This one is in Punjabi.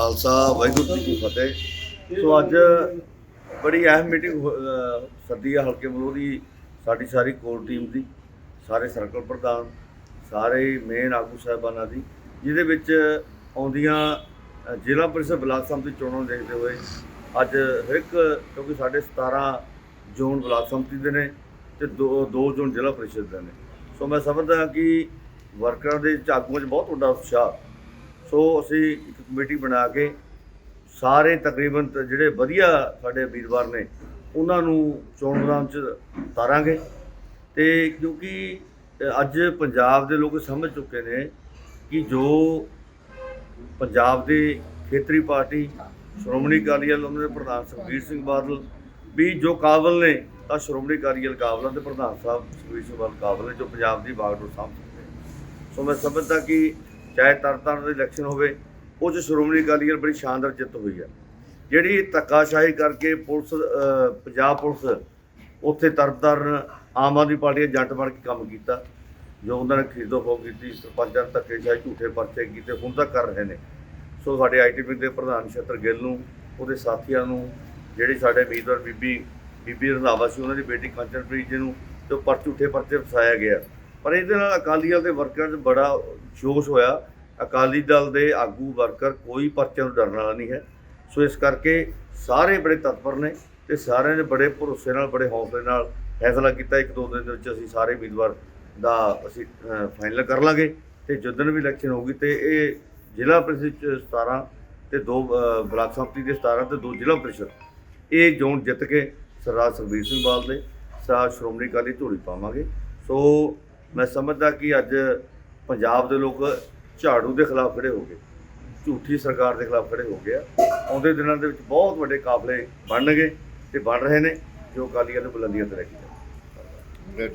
ਖਾਲਸਾ, ਵਾਹਿਗੁਰੂ ਜੀ ਕੀ ਫਤਿਹ। ਸੋ ਅੱਜ ਬੜੀ ਅਹਿਮ ਮੀਟਿੰਗ ਸੱਦੀ ਹੈ ਹਲਕੇ ਮਲੋਹ ਦੀ, ਸਾਡੀ ਸਾਰੀ ਕੋਰ ਟੀਮ ਦੀ, ਸਾਰੇ ਸਰਕਲ ਪ੍ਰਧਾਨ, ਸਾਰੇ ਮੇਨ ਆਗੂ ਸਾਹਿਬਾਨਾਂ ਦੀ, ਜਿਹਦੇ ਵਿੱਚ ਆਉਂਦੀਆਂ ਜ਼ਿਲ੍ਹਾ ਪਰਿਸ਼ਦ ਬਲਾਕ ਸੰਮਤੀ ਚੋਣਾਂ ਨੂੰ ਦੇਖਦੇ ਹੋਏ, ਅੱਜ ਹਰ ਇੱਕ, ਕਿਉਂਕਿ ਸਾਡੇ 17 ਜ਼ੋਨ ਬਲਾਕ ਸੰਮਤੀ ਦੇ ਨੇ ਤੇ ਦੋ ਦੋ ਜ਼ੋਨ ਜ਼ਿਲ੍ਹਾ ਪਰਿਸ਼ਦ ਦੇ ਨੇ। ਸੋ ਮੈਂ ਸਮਝਦਾ ਕਿ ਵਰਕਰਾਂ ਦੇ ਆਗੂਆਂ 'ਚ ਬਹੁਤ ਵੱਡਾ ਉਤਸ਼ਾਹ ਸੋ ਅਸੀਂ ਇੱਕ ਕਮੇਟੀ ਬਣਾ ਕੇ ਸਾਰੇ ਤਕਰੀਬਨ ਜਿਹੜੇ ਵਧੀਆ ਸਾਡੇ ਉਮੀਦਵਾਰ ਨੇ, ਉਹਨਾਂ ਨੂੰ ਚੋਣ ਮੈਦਾਨ 'ਚ ਉਤਾਰਾਂਗੇ ਤੇ ਕਿਉਂਕਿ ਅੱਜ ਪੰਜਾਬ ਦੇ ਲੋਕ ਸਮਝ ਚੁੱਕੇ ਨੇ ਕਿ ਜੋ ਪੰਜਾਬ ਦੇ ਖੇਤਰੀ ਪਾਰਟੀ, ਸ਼੍ਰੋਮਣੀ ਅਕਾਲੀ ਦਲ ਉਹਨਾਂ ਦੇ ਪ੍ਰਧਾਨ ਸੁਖਬੀਰ ਸਿੰਘ ਬਾਦਲ, ਵੀ ਜੋ ਕਾਬਲ ਨੇ, ਤਾਂ ਸ਼੍ਰੋਮਣੀ ਅਕਾਲੀ ਦਲ ਕਾਬਲਾਂ ਦੇ ਪ੍ਰਧਾਨ ਸਾਹਿਬ ਸੁਖਬੀਰ ਸਿੰਘ ਬਾਦਲ ਕਾਬਲ ਨੇ, ਜੋ ਪੰਜਾਬ ਦੀ ਬਾਗਡੋਰ ਸਾਂਭ ਸਕਦੇ ਸੋ ਮੈਂ ਸਮਝਦਾ ਕਿ ਚਾਹੇ ਤਰਨਤਾਰਨ ਦੇ ਇਲੈਕਸ਼ਨ ਹੋਵੇ ਉਹ 'ਚ ਸ਼੍ਰੋਮਣੀ ਅਕਾਲੀ ਦਲ ਬੜੀ ਸ਼ਾਨਦਾਰ ਜਿੱਤ ਹੋਈ ਹੈ। ਜਿਹੜੀ ਧੱਕਾਸ਼ਾਹੀ ਕਰਕੇ ਪੁਲਿਸ ਪੰਜਾਬ ਪੁਲਿਸ ਉੱਥੇ ਤਰਨਤਾਰਨ ਆਮ ਆਦਮੀ ਪਾਰਟੀ ਦੇ ਜੰਟ ਬਣ ਕੇ ਕੰਮ ਕੀਤਾ, ਜੋ ਉਹਨਾਂ ਨੇ ਖਰੀਦੋ ਫੋਕ ਕੀਤੀ, ਸਰਪੰਚਾਂ ਨੂੰ ਧੱਕੇਸ਼ਾਹੀ, ਝੂਠੇ ਪਰਚੇ ਕੀਤੇ, ਹੁਣ ਤੱਕ ਕਰ ਰਹੇ ਨੇ। ਸੋ ਸਾਡੇ ਆਈਟੀਪੀ ਦੇ ਪ੍ਰਧਾਨ ਛਤਰ ਗਿੱਲ ਨੂੰ, ਉਹਦੇ ਸਾਥੀਆਂ ਨੂੰ, ਜਿਹੜੇ ਸਾਡੇ ਉਮੀਦਵਾਰ ਬੀਬੀ ਬੀਬੀ ਰੰਧਾਵਾ ਸੀ, ਉਹਨਾਂ ਦੀ ਬੇਟੀ ਕੰਚਨਪ੍ਰੀਤ ਜੀ ਨੂੰ, ਤੇ ਉਹ ਪਰ ਝੂਠੇ ਪਰਚੇ ਫਸਾਇਆ ਗਿਆ। ਪਰ ਇਹਦੇ ਨਾਲ ਅਕਾਲੀ ਦਲ ਦੇ ਵਰਕਰਾਂ 'ਚ ਬੜਾ ਜੋਸ਼ ਹੋਇਆ। ਅਕਾਲੀ ਦਲ ਦੇ ਆਗੂ ਵਰਕਰ ਕੋਈ ਪਰਚੇ ਨੂੰ ਡਰਨ ਵਾਲਾ ਨਹੀਂ ਹੈ। ਸੋ ਇਸ ਕਰਕੇ ਸਾਰੇ ਬੜੇ ਤਤਪਰ ਨੇ ਤੇ ਸਾਰਿਆਂ ਨੇ ਬੜੇ ਭਰੋਸੇ ਨਾਲ, ਬੜੇ ਹੌਸਲੇ ਨਾਲ ਫੈਸਲਾ ਕੀਤਾ। ਇੱਕ ਦੋ ਦਿਨ ਦੇ ਵਿੱਚ ਅਸੀਂ ਸਾਰੇ ਉਮੀਦਵਾਰ ਦਾ ਅਸੀਂ ਫਾਈਨਲ ਕਰ ਲਾਂਗੇ ਤੇ ਜਦੋਂ ਵੀ ਇਲੈਕਸ਼ਨ ਹੋਊਗੀ ਤੇ ਇਹ ਜ਼ਿਲ੍ਹਾ ਪ੍ਰੀਸ਼ਦ 'ਚ 17 ਤੇ ਦੋ ਬਲਾਕ ਸੰਮਤੀ ਦੇ 17 ਤੇ ਦੋ ਜ਼ਿਲ੍ਹਾ ਪ੍ਰੀਸ਼ਦ। ਇਹ ਜ਼ੋਨ ਜਿੱਤ ਕੇ ਸਰਦਾਰ ਸੁਖਬੀਰ ਸਿੰਘ ਬਾਦਲ ਦੇ, ਸਰਦਾਰ ਸ਼੍ਰੋਮਣੀ ਅਕਾਲੀ ਧੂੜੀ ਪਾਵਾਂਗੇ। ਸੋ ਮੈਂ ਸਮਝਦਾ ਕਿ ਅੱਜ ਪੰਜਾਬ ਦੇ ਲੋਕ ਝਾੜੂ ਦੇ ਖਿਲਾਫ ਖੜੇ ਹੋ ਗਏ। ਝੂਠੀ ਸਰਕਾਰ ਦੇ ਖਿਲਾਫ ਖੜੇ ਹੋ ਗਏ ਆਉਂਦੇ ਦਿਨਾਂ ਦੇ ਵਿੱਚ ਬਹੁਤ ਵੱਡੇ ਕਾਫਲੇ ਬਣਨਗੇ ਤੇ ਬਣ ਰਹੇ ਨੇ, ਜੋ ਅਕਾਲੀਆਂ ਦੇ ਬੁਲੰਦੀਆਂ ਤੇ ਲੈ ਕੇ ਜਾਣਗੇ।